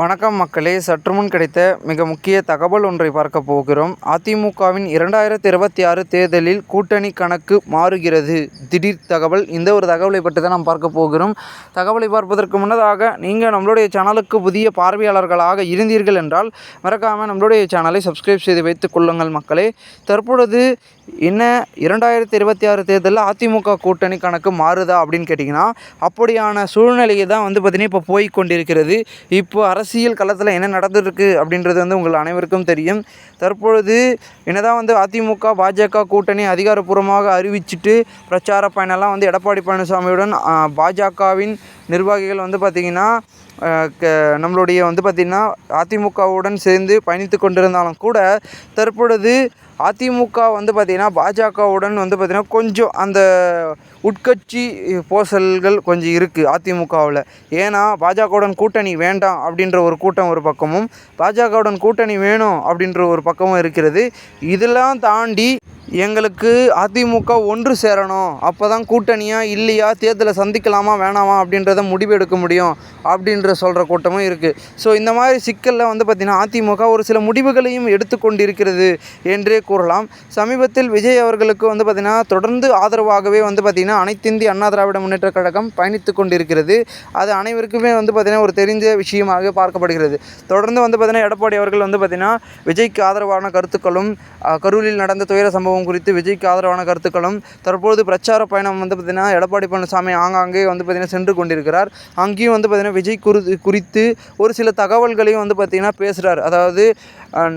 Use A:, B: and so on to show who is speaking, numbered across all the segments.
A: வணக்கம் மக்களே. சற்றுமுன் கிடைத்த மிக முக்கிய தகவல் ஒன்றை பார்க்க போகிறோம். அதிமுகவின் இரண்டாயிரத்தி இருபத்தி ஆறு தேர்தலில் கூட்டணி கணக்கு மாறுகிறது. திடீர் தகவல். இந்த ஒரு தகவலை பற்றி தான் நாம் பார்க்க போகிறோம். தகவலை பார்ப்பதற்கு முன்னதாக நீங்கள் நம்மளுடைய சேனலுக்கு புதிய பார்வையாளர்களாக இருந்தீர்கள் என்றால் மறக்காமல் நம்மளுடைய சேனலை சப்ஸ்கிரைப் செய்து வைத்துக் கொள்ளுங்கள் மக்களே. தற்பொழுது என்ன இரண்டாயிரத்தி இருபத்தி ஆறு தேர்தலில் அதிமுக கூட்டணி கணக்கு மாறுதா அப்படின்னு கேட்டிங்கன்னா அப்படியான சூழ்நிலையை தான் வந்து பார்த்திங்கன்னா இப்போ போய் கொண்டிருக்கிறது. இப்போ அரசியல் களத்தில் என்ன நடந்துருக்கு அப்படின்றது வந்து உங்கள் அனைவருக்கும் தெரியும். தற்பொழுது என்னதான் வந்து அதிமுக பாஜக கூட்டணி அதிகாரப்பூர்வமாக அறிவிச்சிட்டு பிரச்சார பயணம்லாம் வந்து எடப்பாடி பழனிசாமியுடன் பாஜகவின் நிர்வாகிகள் வந்து பார்த்திங்கன்னா க நம்மளுடைய வந்து பார்த்திங்கன்னா அதிமுகவுடன் சேர்ந்து பயணித்து கொண்டிருந்தாலும் கூட தற்பொழுது அதிமுக வந்து பார்த்திங்கன்னா பாஜகவுடன் வந்து பார்த்திங்கன்னா கொஞ்சம் அந்த உட்கட்சி பூசல்கள் கொஞ்சம் இருக்குது அதிமுகவில். ஏன்னா பாஜகவுடன் கூட்டணி வேண்டாம் அப்படின்ற ஒரு கூட்டம் ஒரு பக்கமும் பாஜகவுடன் கூட்டணி வேணும் அப்படின்ற ஒரு பக்கமும் இருக்கிறது. இதெல்லாம் தாண்டி எங்களுக்கு அதிமுக ஒன்று சேரணும். அப்போ தான் கூட்டணியாக இல்லையா தேர்தலை சந்திக்கலாமா வேணாமா அப்படின்றத முடிவு எடுக்க முடியும் அப்படின்ற சொல்கிற கூட்டமும் இருக்குது ஸோ இந்த மாதிரி சிக்கலில் வந்து பார்த்திங்கன்னா அதிமுக ஒரு சில முடிவுகளையும் எடுத்துக்கொண்டு இருக்கிறது என்றே கூறலாம். சமீபத்தில் விஜய் அவர்களுக்கு வந்து பார்த்திங்கன்னா தொடர்ந்து ஆதரவாகவே வந்து பார்த்திங்கன்னா அனைத்திந்திய அண்ணா திராவிட முன்னேற்ற கழகம் பயணித்து கொண்டிருக்கிறது. அது அனைவருக்குமே வந்து பார்த்திங்கன்னா ஒரு தெரிஞ்ச விஷயமாக பார்க்கப்படுகிறது. தொடர்ந்து வந்து பார்த்திங்கன்னா எடப்பாடி அவர்கள் வந்து பார்த்திங்கன்னா விஜய்க்கு ஆதரவான கருத்துக்களும் கரூரில் நடந்த துயர சம்பவம் குறித்து விஜய்க்கு ஆதரவான கருத்துக்களும் தற்போது பிரச்சார பயணம் வந்து பார்த்திங்கன்னா எடப்பாடி பழனிசாமி ஆங்காங்கே வந்து பார்த்திங்கன்னா சென்று கொண்டிருக்கிறார். அங்கேயும் வந்து பார்த்திங்கன்னா விஜய் குறி குறித்து ஒரு சில தகவல்களையும் வந்து பார்த்திங்கன்னா பேசுகிறார் அதாவது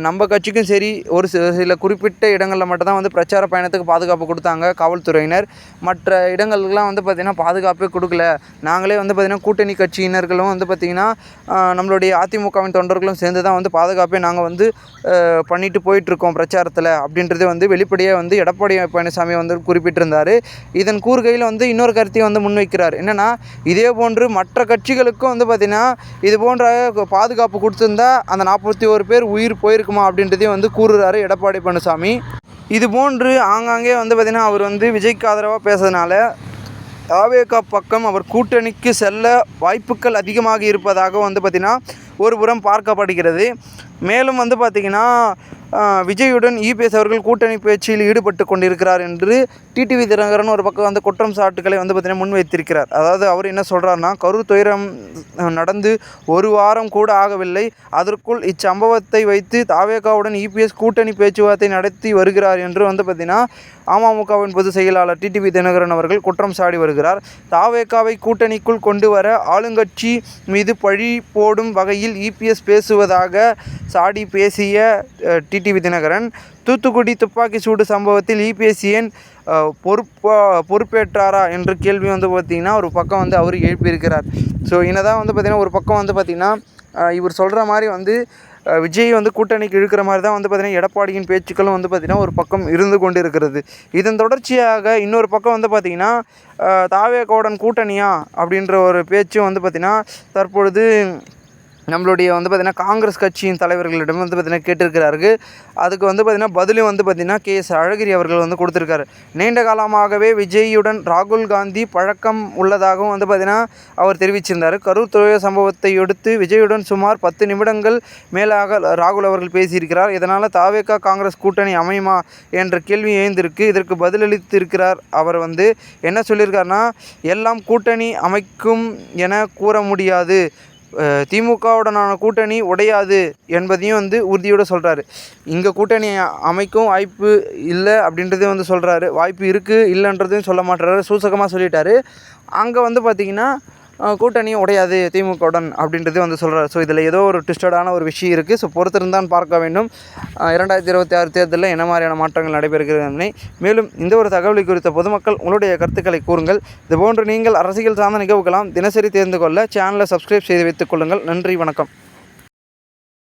A: நம்ம கட்சிக்கும் சரி ஒரு சில சில குறிப்பிட்ட இடங்களில் மட்டும்தான் வந்து பிரச்சார பயணத்துக்கு பாதுகாப்பு கொடுத்தாங்க காவல்துறையினர். மற்ற இடங்களுக்கெல்லாம் வந்து பார்த்திங்கன்னா பாதுகாப்பே கொடுக்கல. நாங்களே வந்து பார்த்திங்கன்னா கூட்டணி கட்சியினர்களும் வந்து பார்த்திங்கன்னா நம்மளுடைய அதிமுகவின் தொண்டர்களும் சேர்ந்து தான் வந்து பாதுகாப்பே நாங்கள் வந்து பண்ணிட்டு போயிட்டுருக்கோம் பிரச்சாரத்தில் அப்படின்றது வந்து வெளிப்படையாக வந்து எடப்பாடி பழனிசாமி வந்து குறிப்பிட்டிருந்தார். இதன் கூறுகையில் வந்து இன்னொரு கருத்தையும் வந்து முன்வைக்கிறார். என்னென்னா இதே போன்று மற்ற கட்சிகளுக்கும் வந்து பார்த்திங்கன்னா இது போன்ற பாதுகாப்பு கொடுத்துருந்தா அந்த நாற்பத்தி ஒரு பேர் உயிர் போயிருக்குமா அப்படின்றதையும் வந்து கூறுறாரு எடப்பாடி பழனிசாமி. இது போன்று ஆங்காங்கே வந்து பார்த்திங்கன்னா அவர் வந்து விஜய்க்கு ஆதரவாக பேசுறதுனால தாவேகா பக்கம் அவர் கூட்டணிக்கு செல்ல வாய்ப்புகள் அதிகமாக இருப்பதாக வந்து பார்த்திங்கன்னா ஒரு புறம் பார்க்கப்படுகிறது. மேலும் வந்து பார்த்திங்கன்னா விஜயுடன் இபிஎஸ் அவர்கள் கூட்டணி பேச்சில் ஈடுபட்டு கொண்டிருக்கிறார் என்று டிடிவி தினகரன் ஒரு பக்கம் வந்து குற்றம் சாட்டுகளை வந்து பார்த்திங்கன்னா முன்வைத்திருக்கிறார். அதாவது அவர் என்ன சொல்கிறாருன்னா கரு துயரம் நடந்து ஒரு வாரம் கூட ஆகவில்லை. அதற்குள் இச்சம்பவத்தை வைத்து தாவேகாவுடன் இபிஎஸ் கூட்டணி பேச்சுவார்த்தை நடத்தி வருகிறார் என்று வந்து பார்த்திங்கன்னா அமமுகவின் பொதுச் செயலாளர் டிடிவி தினகரன் அவர்கள் குற்றம் சாடி வருகிறார். தாவேகாவை கூட்டணிக்குள் கொண்டு வர ஆளுங்கட்சி மீது பழி போடும் வகையில் இபிஎஸ் பேசுவதாக சாடி பேசிய டி டிடிவி தினகரன் தூத்துக்குடி துப்பாக்கி சூடு சம்பவத்தில் இபிஎஸ் பொறுப்பா பொறுப்பேற்றாரா என்ற கேள்வி வந்து பார்த்திங்கன்னா ஒரு பக்கம் வந்து அவர் எழுப்பியிருக்கிறார். ஸோ என்னதான் வந்து பார்த்திங்கன்னா ஒரு பக்கம் வந்து பார்த்திங்கன்னா இவர் சொல்கிற மாதிரி வந்து விஜய் வந்து கூட்டணிக்கு இழுக்கிற மாதிரி தான் வந்து பார்த்திங்கன்னா எடப்பாடியின் பேச்சுக்களும் வந்து பார்த்திங்கன்னா ஒரு பக்கம் இருந்து கொண்டு இருக்கிறது இதன் தொடர்ச்சியாக இன்னொரு பக்கம் வந்து பார்த்திங்கன்னா தாவே கோடன் கூட்டணியா அப்படின்ற ஒரு பேச்சும் வந்து பார்த்திங்கன்னா தற்பொழுது நம்மளுடைய வந்து பார்த்திங்கன்னா காங்கிரஸ் கட்சியின் தலைவர்களிடம் வந்து பார்த்திங்கன்னா கேட்டிருக்கிறாரு அதுக்கு வந்து பார்த்திங்கன்னா பதிலும் வந்து பார்த்திங்கன்னா கே எஸ் அழகிரி அவர்கள் வந்து கொடுத்துருக்காரு. நீண்ட காலமாகவே விஜயுடன் ராகுல் காந்தி பழக்கம் உள்ளதாகவும் வந்து பார்த்திங்கன்னா அவர் தெரிவிச்சிருந்தார். கரூர் துறை சம்பவத்தை எடுத்து விஜயுடன் சுமார் பத்து நிமிடங்கள் மேலாக ராகுல் அவர்கள் பேசியிருக்கிறார். இதனால் தாவேக்கா காங்கிரஸ் கூட்டணி அமையுமா என்ற கேள்வி எழுந்திருக்கு. இதற்கு பதிலளித்திருக்கிறார் அவர் வந்து. என்ன சொல்லியிருக்காருன்னா எல்லாம் கூட்டணி அமைக்கும் என கூற முடியாது. திமுகவுடனான கூட்டணி உடையாது என்பதையும் வந்து உறுதியோடு சொல்கிறாரு இங்கே கூட்டணி அமைக்கும் வாய்ப்பு இல்லை அப்படின்றதையும் வந்து சொல்கிறாரு வாய்ப்பு இருக்குது இல்லைன்றதையும் சொல்ல மாட்டுறாரு. சூசகமாக சொல்லிட்டாரு. அங்கே வந்து பார்த்திங்கன்னா கூட்டணியும் உடையாது திமுகவுடன் அப்படின்றது வந்து சொல்கிறார் ஸோ இதில் ஏதோ ஒரு ட்விஸ்டடான ஒரு விஷயம் இருக்குது ஸோ பொறுத்திருந்தான் பார்க்க வேண்டும். இரண்டாயிரத்தி இருபத்தி ஆறு தேர்தலில் என்ன மாதிரியான மாற்றங்கள் நடைபெறுகிறது மேலும் இந்த ஒரு தகவலை குறித்த பொதுமக்கள் உங்களுடைய கருத்துக்களை கூறுங்கள். இதுபோன்று நீங்கள் அரசியல் சார்ந்த நிகழ்வுகளாம் தினசரி தெரிந்து கொள்ள சேனலை சப்ஸ்கிரைப் செய்து வைத்துக் கொள்ளுங்கள். நன்றி வணக்கம்.